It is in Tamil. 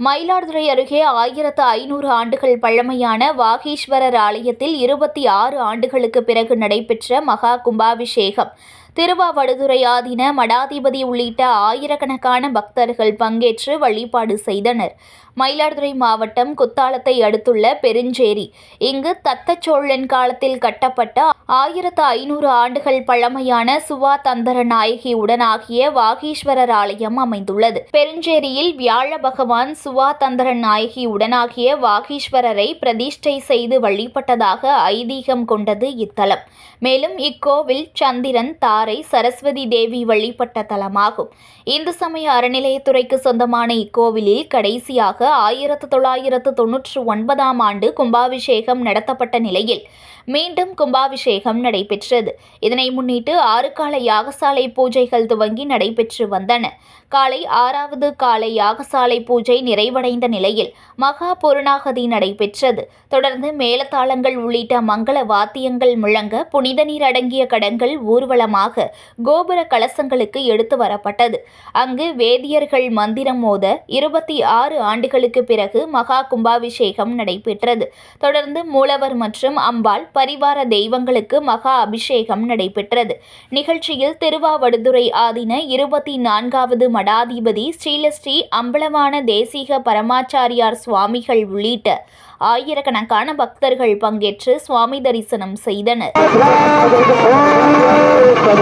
மயிலாடுதுறை அருகே ஆயிரத்து ஐநூறு ஆண்டுகள் பழமையான வாகீஸ்வரர் ஆலயத்தில் இருபத்தி ஆறு ஆண்டுகளுக்கு பிறகு நடைபெற்ற மகா கும்பாபிஷேகம். திருவாவடுதுறை ஆதீன மடாதிபதி உள்ளிட்ட ஆயிரக்கணக்கான பக்தர்கள் பங்கேற்று வழிபாடு செய்தனர். மயிலாடுதுறை மாவட்டம் குத்தாலத்தை அடுத்துள்ள பெருஞ்சேரி. இங்கு தத்தச்சோழன் காலத்தில் கட்டப்பட்ட ஆயிரத்து ஐநூறு ஆண்டுகள் பழமையான சுவா தந்தர நாயகி உடனாகிய வாகீஸ்வரர் ஆலயம் அமைந்துள்ளது. பெருஞ்சேரியில் வியாழ பகவான் சுவா தந்தர நாயகி உடனாகிய வாகீஸ்வரரை பிரதிஷ்டை செய்து வழிபட்டதாக ஐதீகம் கொண்டது இத்தலம். மேலும் இக்கோவில் சந்திரன் தார சரஸ்வதி தேவி வழிபட்ட தலமாகும். இந்து சமய அறநிலையத்துறைக்கு சொந்தமான இக்கோவிலில் கடைசியாக ஆயிரத்து தொள்ளாயிரத்து தொன்னூற்று ஒன்பதாம் ஆண்டு கும்பாபிஷேகம் நடத்தப்பட்ட நிலையில் மீண்டும் கும்பாபிஷேகம் நடைபெற்றது. இதனை முன்னிட்டு ஆறு கால யாகசாலை பூஜைகள் துவங்கி நடைபெற்று வந்தன. காலை ஆறாவது காலை யாகசாலை பூஜை நிறைவடைந்த நிலையில் மகா பொருணாகதி நடைபெற்றது. தொடர்ந்து மேலத்தாளங்கள் உள்ளிட்ட மங்கள வாத்தியங்கள் முழங்க புனித நீர் அடங்கிய கடங்கள் ஊர்வலமாக கோபுர கலசங்களுக்கு எடுத்து வரப்பட்டது. அங்கு வேதியர்கள் மந்திரம் மோத இருபத்தி ஆறு ஆண்டுகளுக்கு பிறகு மகா கும்பாபிஷேகம் நடைபெற்றது. தொடர்ந்து மூலவர் மற்றும் அம்பாள் பரிவார தெய்வங்களுக்கு மகா அபிஷேகம் நடைபெற்றது. நிகழ்ச்சியில் திருவாவடுதுறை ஆதின இருபத்தி நான்காவது மடாதிபதி ஸ்ரீலஸ்ரீ அம்பலமான தேசிக பரமாச்சாரியார் சுவாமிகள் உள்ளிட்ட ஆயிரக்கணக்கான பக்தர்கள் பங்கேற்று சுவாமி தரிசனம் செய்தனர்.